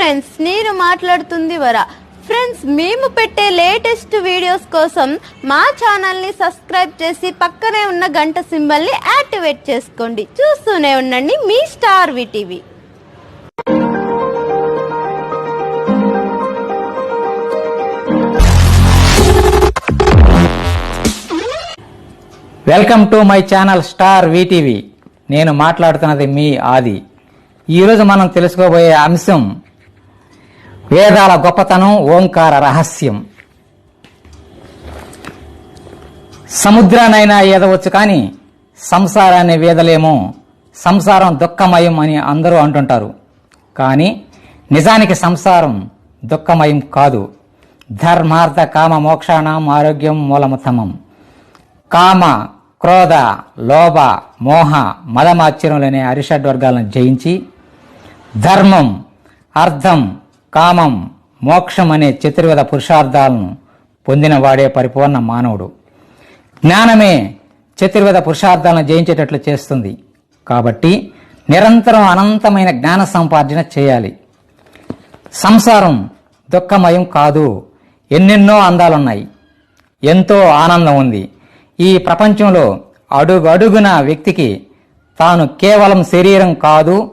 Friends నేను మాట్లాడుతుంది వర. ఫ్రెండ్స్ మేము పెట్టే లేటెస్ట్ వీడియోస్ కోసం మా ఛానల్ని సబ్స్క్రైబ్ చేసి పక్కనే ఉన్న గంట సింబల్ని యాక్టివేట్ చేసుకోండి. చూస్తూనే ఉండండి మీ star VTV welcome to my channel star VTV నేను మాట్లాడుతున్నది మీ ఆది. ఈరోజు మనం తెలుసుకోబోయే అంశం వేదాల గొప్పతనం ఓంకార రహస్యం. సముద్రానైనా ఏదవచ్చు కానీ సంసారాన్ని వేదలేమో సంసారం దుఃఖమయం అని అందరూ అంటుంటారు. కానీ నిజానికి సంసారం దుఃఖమయం కాదు. ధర్మార్థ కామ మోక్షాణం ఆరోగ్యం మూలముత్తమం. కామ క్రోధ లోభ మోహ మదమాశ్చర్యములనే అరిషడ్ వర్గాలను జయించి ధర్మం అర్థం కామం మోక్షం అనే చతుర్విధ పురుషార్థాలను పొందినవాడే పరిపూర్ణ మానవుడు. జ్ఞానమే చతుర్విధ పురుషార్థాలను జయించేటట్లు చేస్తుంది. కాబట్టి నిరంతరం అనంతమైన జ్ఞాన సంపార్జన చేయాలి. సంసారం దుఃఖమయం కాదు. ఎన్నెన్నో అందాలున్నాయి. ఎంతో ఆనందం ఉంది. ఈ ప్రపంచంలో అడుగు అడుగున వ్యక్తికి తాను కేవలం శరీరం కాదు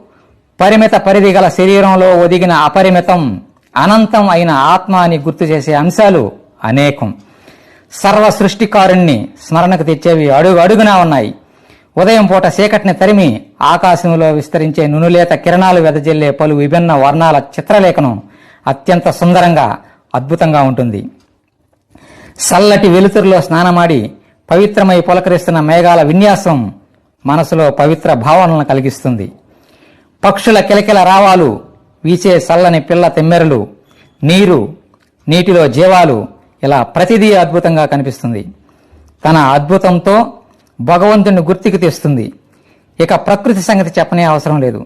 పరిమిత పరిధి గల శరీరంలో ఒదిగిన అపరిమితం అనంతం అయిన ఆత్మ అని గుర్తు చేసే అంశాలు అనేకం. సర్వ సృష్టికారుణ్ణి స్మరణకు తెచ్చేవి అడుగు అడుగునా ఉన్నాయి. ఉదయం పూట చీకటిని తరిమి ఆకాశంలో విస్తరించే నునులేత కిరణాలు వెదజల్లే పలు విభిన్న వర్ణాల చిత్రలేఖనం అత్యంత సుందరంగా అద్భుతంగా ఉంటుంది. చల్లటి వెలుతురులో స్నానమాడి పవిత్రమై పులకరిస్తున్న మేఘాల విన్యాసం మనసులో పవిత్ర భావనలను కలిగిస్తుంది. పక్షుల కిలకిల రావాలు వీచే చల్లని పిల్ల తెమ్మెరలు నీరు నీటిలో జీవాలు ఇలా ప్రతిదీ అద్భుతంగా కనిపిస్తుంది. తన అద్భుతంతో భగవంతుని గుర్తికి తెస్తుంది. ఇక ప్రకృతి సంగతి చెప్పనే అవసరం లేదు.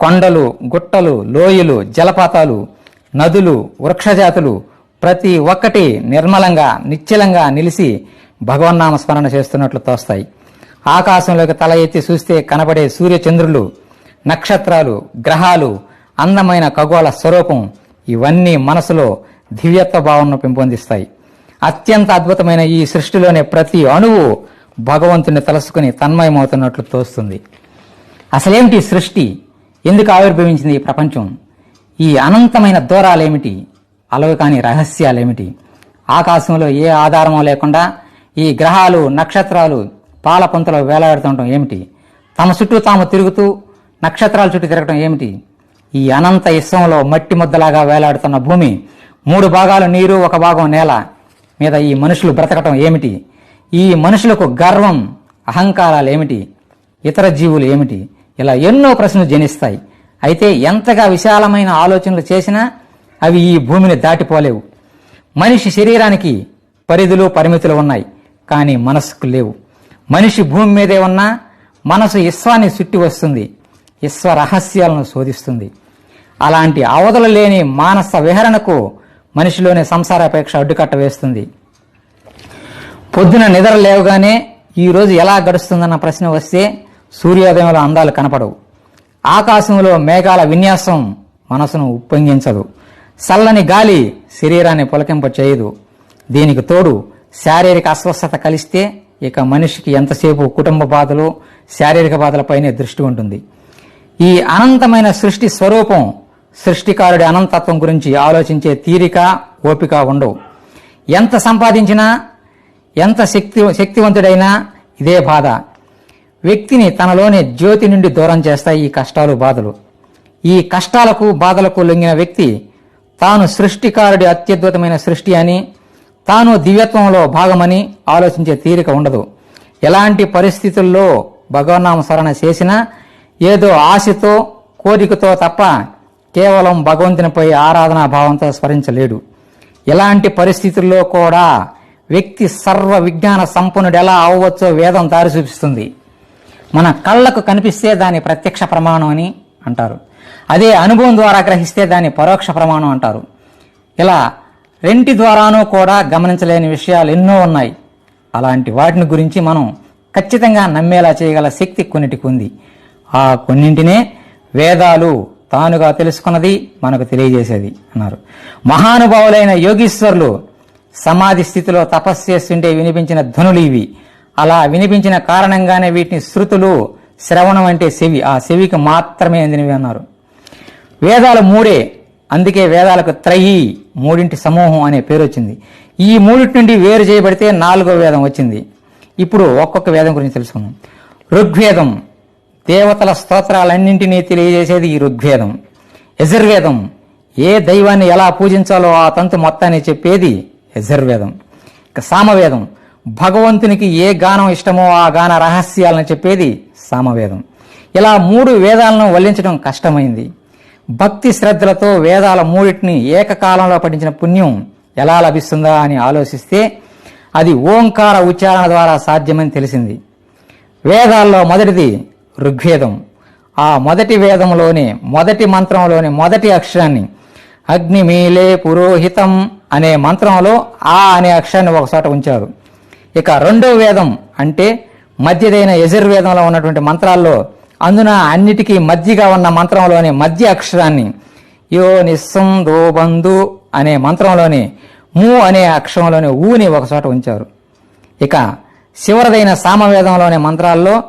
కొండలు గుట్టలు లోయలు జలపాతాలు నదులు వృక్షజాతులు ప్రతి ఒక్కటి నిర్మలంగా నిశ్చలంగా నిలిసి భగవన్నామ స్మరణ చేస్తున్నట్లు తోస్తాయి. ఆకాశంలోకి తల ఎత్తి చూస్తే కనబడే సూర్యచంద్రులు నక్షత్రాలు గ్రహాలు అందమైన ఖగోళ స్వరూపం ఇవన్నీ మనసులో దివ్యత్వ భావనను పెంపొందిస్తాయి. అత్యంత అద్భుతమైన ఈ సృష్టిలోనే ప్రతి అణువు భగవంతుని తలుసుకుని తన్మయమవుతున్నట్లు తోస్తుంది. అసలేమిటి సృష్టి? ఎందుకు ఆవిర్భవించింది ఈ ప్రపంచం? ఈ అనంతమైన దూరాలేమిటి అలవి కాని రహస్యాలేమిటి? ఆకాశంలో ఏ ఆధారమో లేకుండా ఈ గ్రహాలు నక్షత్రాలు పాలపంతలో వేలాడుతుండటం ఏమిటి? తమ చుట్టూ తాము తిరుగుతూ నక్షత్రాల చుట్టూ తిరగటం ఏమిటి? ఈ అనంత ఇస్సంలో మట్టి ముద్దలాగా వేలాడుతున్న భూమి మూడు భాగాలు నీరు ఒక భాగం నేల మీద ఈ మనుషులు బ్రతకటం ఏమిటి? ఈ మనుషులకు గర్వం అహంకారాలు ఏమిటి? ఇతర జీవులు ఏమిటి? ఇలా ఎన్నో ప్రశ్నలు జనిస్తాయి. అయితే ఎంతగా విశాలమైన ఆలోచనలు చేసినా అవి ఈ భూమిని దాటిపోలేవు. మనిషి శరీరానికి పరిధులు పరిమితులు ఉన్నాయి కానీ మనసుకు లేవు. మనిషి భూమి మీదే ఉన్నా మనసు ఇస్వాన్ని చుట్టి వస్తుంది. విశ్వరహస్యాలను రహస్యాలను శోధిస్తుంది. అలాంటి అవధులు లేని మానస విహరణకు మనిషిలోని సంసారాపేక్ష అడ్డుకట్ట వేస్తుంది. పొద్దున నిద్ర లేవగానే ఈ రోజు ఎలా గడుస్తుందన్న ప్రశ్న వస్తే సూర్యోదయంలో అందాలు కనపడవు. ఆకాశంలో మేఘాల విన్యాసం మనసును ఉప్పొంగించదు. చల్లని గాలి శరీరాన్ని పులకింప చేయదు దీనికి తోడు శారీరక అస్వస్థత కలిస్తే ఇక మనిషికి ఎంతసేపు కుటుంబ బాధలు శారీరక బాధలపైనే దృష్టి ఉంటుంది. ఈ అనంతమైన సృష్టి స్వరూపం సృష్టికారుడి అనంతత్వం గురించి ఆలోచించే తీరిక ఓపిక ఉండవు. ఎంత సంపాదించినా ఎంత శక్తి శక్తివంతుడైనా ఇదే బాధ. వ్యక్తిని తనలోని జ్యోతి నుండి దూరం చేస్తాయి ఈ కష్టాలు బాధలు. ఈ కష్టాలకు బాధలకు లొంగిన వ్యక్తి తాను సృష్టికారుడి అత్యద్భుతమైన సృష్టి అని తాను దివ్యత్వంలో భాగమని ఆలోచించే తీరిక ఉండదు. ఎలాంటి పరిస్థితుల్లో భగవన్నామ స్మరణ చేసినా ఏదో ఆశతో కోరికతో తప్ప కేవలం భగవంతునిపై ఆరాధనా భావంతో స్మరించలేడు. ఎలాంటి పరిస్థితుల్లో కూడా వ్యక్తి సర్వ విజ్ఞాన సంపన్నుడు ఎలా అవ్వచ్చో వేదం దారి చూపిస్తుంది. మన కళ్ళకు కనిపిస్తే దాని ప్రత్యక్ష ప్రమాణం అని అంటారు. అదే అనుభవం ద్వారా గ్రహిస్తే దాన్ని పరోక్ష ప్రమాణం అంటారు. ఇలా రెంటి ద్వారానూ కూడా గమనించలేని విషయాలు ఎన్నో ఉన్నాయి. అలాంటి వాటిని గురించి మనం ఖచ్చితంగా నమ్మేలా చేయగల శక్తి కొన్నిటికి ఉంది. ఆ కొన్నింటినే వేదాలు తానుగా తెలుసుకున్నది మనకు తెలియజేసేది అన్నారు. మహానుభావులైన యోగీశ్వరులు సమాధి స్థితిలో తపస్సు చేస్తుంటే వినిపించిన ధ్వనులు ఇవి. అలా వినిపించిన కారణంగానే వీటిని శృతులు శ్రవణం అంటే చెవి ఆ చెవికి మాత్రమే అందినవి అన్నారు. వేదాలు మూడే అందుకే వేదాలకు త్రయి మూడింటి సమూహం అనే పేరు వచ్చింది. ఈ మూడింటి నుండి వేరు చేయబడితే నాలుగో వేదం వచ్చింది. ఇప్పుడు ఒక్కొక్క వేదం గురించి తెలుసుకుందాం. ఋగ్వేదం దేవతల స్తోత్రాలన్నింటినీ తెలియజేసేది ఈ ఋగ్వేదం. యజుర్వేదం ఏ దైవాన్ని ఎలా పూజించాలో ఆ తంతు మొత్తాన్ని చెప్పేది యజుర్వేదం. ఇక సామవేదం భగవంతునికి ఏ గానం ఇష్టమో ఆ గాన రహస్యాలను చెప్పేది సామవేదం. ఇలా మూడు వేదాలను వల్లించడం కష్టమైంది. భక్తి శ్రద్ధలతో వేదాల మూడింటిని ఏకకాలంలో పఠించిన పుణ్యం ఎలా లభిస్తుందా అని ఆలోచిస్తే అది ఓంకార ఉచ్చారణ ద్వారా సాధ్యమని తెలిసింది. వేదాల్లో మొదటిది ఋగ్వేదం. ఆ మొదటి వేదంలోని మొదటి మంత్రంలోని మొదటి అక్షరాన్ని అగ్నిమీలే పురోహితం అనే మంత్రంలో ఆ అనే అక్షరాన్ని ఒకచోట ఉంచారు. ఇక రెండో వేదం అంటే మధ్యదైన యజుర్వేదంలో ఉన్నటువంటి మంత్రాల్లో అందున అన్నిటికీ మధ్యగా ఉన్న మంత్రంలోని మధ్య అక్షరాన్ని యో నిస్సం దోబంధు అనే మంత్రంలోని మూ అనే అక్షరంలోని ఊని ఒకచోట ఉంచారు. ఇక శివరదైన సామవేదంలోని మంత్రాల్లో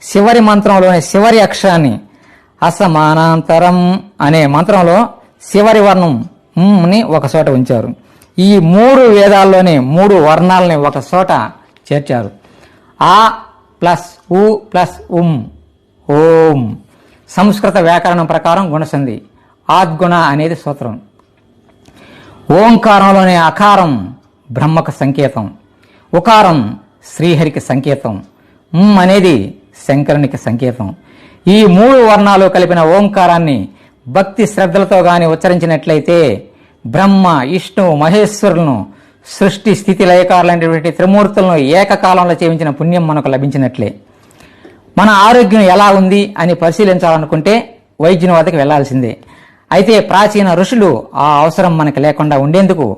చివరి మంత్రంలోని చివరి అక్షరాన్ని అసమానాంతరం అనే మంత్రంలో చివరి వర్ణం ని ఒక చోట ఉంచారు. ఈ మూడు వేదాల్లోని మూడు వర్ణాలని ఒక చోట చేర్చారు. ఆ ప్లస్ ఉ ప్లస్ ఉం ఓం. సంస్కృత వ్యాకరణం ప్రకారం గుణసంధి ఆద్గుణ అనేది సూత్రం. ఓంకారంలోని అకారం బ్రహ్మకు సంకేతం. ఉకారం శ్రీహరికి సంకేతం. అనేది శంకరునికి సంకేతం. ఈ మూడు వర్ణాలు కలిపిన ఓంకారాన్ని భక్తి శ్రద్ధలతో గాని ఉచ్చరించినట్లయితే బ్రహ్మ విష్ణు మహేశ్వరులను సృష్టి స్థితి లయకారులైనటువంటి త్రిమూర్తులను ఏకకాలంలో చేయించిన పుణ్యం మనకు లభించినట్లే. మన ఆరోగ్యం ఎలా ఉంది అని పరిశీలించాలనుకుంటే వైద్యుని వద్దకు వెళ్ళాల్సిందే. అయితే ప్రాచీన ఋషులు ఆ అవసరం మనకు లేకుండా ఉండేందుకు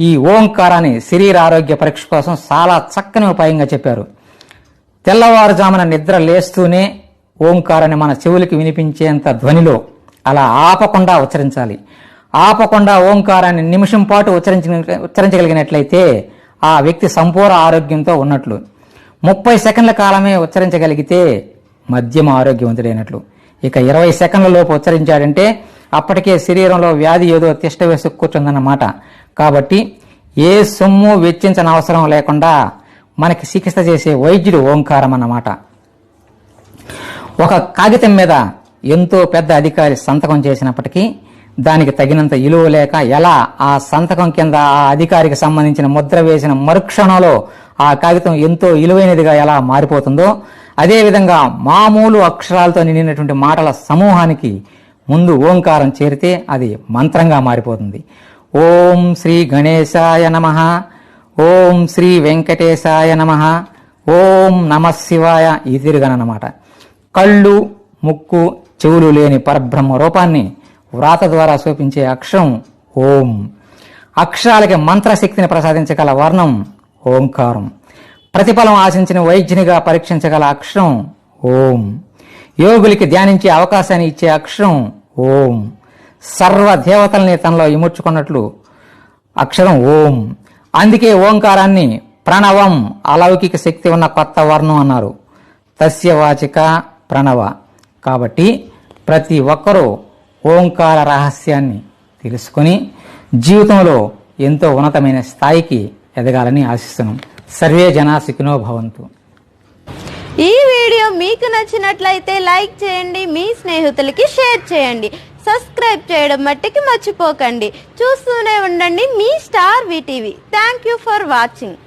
ఈ ఓంకారాన్ని శరీర ఆరోగ్య పరీక్ష కోసం చాలా చక్కని ఉపాయంగా చెప్పారు. తెల్లవారుజామున నిద్ర లేస్తూనే ఓంకారాన్ని మన చెవులకి వినిపించేంత ధ్వనిలో అలా ఆపకుండా ఉచ్చరించాలి. ఆపకుండా ఓంకారాన్ని నిమిషం పాటు ఉచ్చరించ ఉచ్చరించగలిగినట్లయితే ఆ వ్యక్తి సంపూర్ణ ఆరోగ్యంతో ఉన్నట్లు. ముప్పై సెకండ్ల కాలమే ఉచ్చరించగలిగితే మద్యం ఆరోగ్యవంతుడైనట్లు. ఇక ఇరవై సెకండ్ల లోపు ఉచ్చరించాడంటే అప్పటికే శరీరంలో వ్యాధి ఏదో తిష్ట వేసుకు కూర్చుందన్నమాట. కాబట్టి ఏ సొమ్ము వెచ్చించని అవసరం లేకుండా మనకి చికిత్స చేసే వైద్యుడు ఓంకారం అన్నమాట. ఒక కాగితం మీద ఎంతో పెద్ద అధికారి సంతకం చేసినప్పటికీ దానికి తగినంత ఇలువ లేక ఎలా ఆ సంతకం కింద ఆ అధికారికి సంబంధించిన ముద్ర వేసిన మరుక్షణంలో ఆ కాగితం ఎంతో ఇలువైనదిగా ఎలా మారిపోతుందో అదేవిధంగా మామూలు అక్షరాలతో నిండినటువంటి మాటల సమూహానికి ముందు ఓంకారం చేరితే అది మంత్రంగా మారిపోతుంది. ఓం శ్రీ గణేశాయ నమ. ఓం శ్రీ వెంకటేశాయ నమ. ఓం నమ శివాయ. ఈ తిరుగనమాట కళ్ళు ముక్కు చెవులు లేని పరబ్రహ్మ రూపాన్ని వ్రాత ద్వారా చూపించే అక్షరం ఓం. అక్షరాలకి మంత్రశక్తిని ప్రసాదించగల వర్ణం ఓంకారం. ప్రతిఫలం ఆశించిన వైద్యునిగా పరీక్షించగల అక్షరం ఓం. యోగులకి ధ్యానించే అవకాశాన్ని ఇచ్చే అక్షరం ఓం. సర్వ దేవతల్ని తనలో ఇముడ్చుకున్నట్లు అక్షరం ఓం. అందుకే ఓంకారాన్ని ప్రణవం అలౌకిక శక్తి ఉన్న కొత్త వర్ణం అన్నారు. తస్యవాచిక ప్రణవ. కాబట్టి ప్రతి ఒక్కరూ ఓంకార రహస్యాన్ని తెలుసుకొని జీవితంలో ఎంతో ఉన్నతమైన స్థాయికి ఎదగాలని ఆశిస్తున్నాం. సర్వే జనా సుఖినో భవంతు. ఈ వీడియో మీకు నచ్చినట్లయితే లైక్ చేయండి మీ స్నేహితులకి షేర్ చేయండి. సబ్స్క్రైబ్ చేయడం మట్టికి మర్చిపోకండి. చూస్తూనే ఉండండి మీ star VTV. Thank you for watching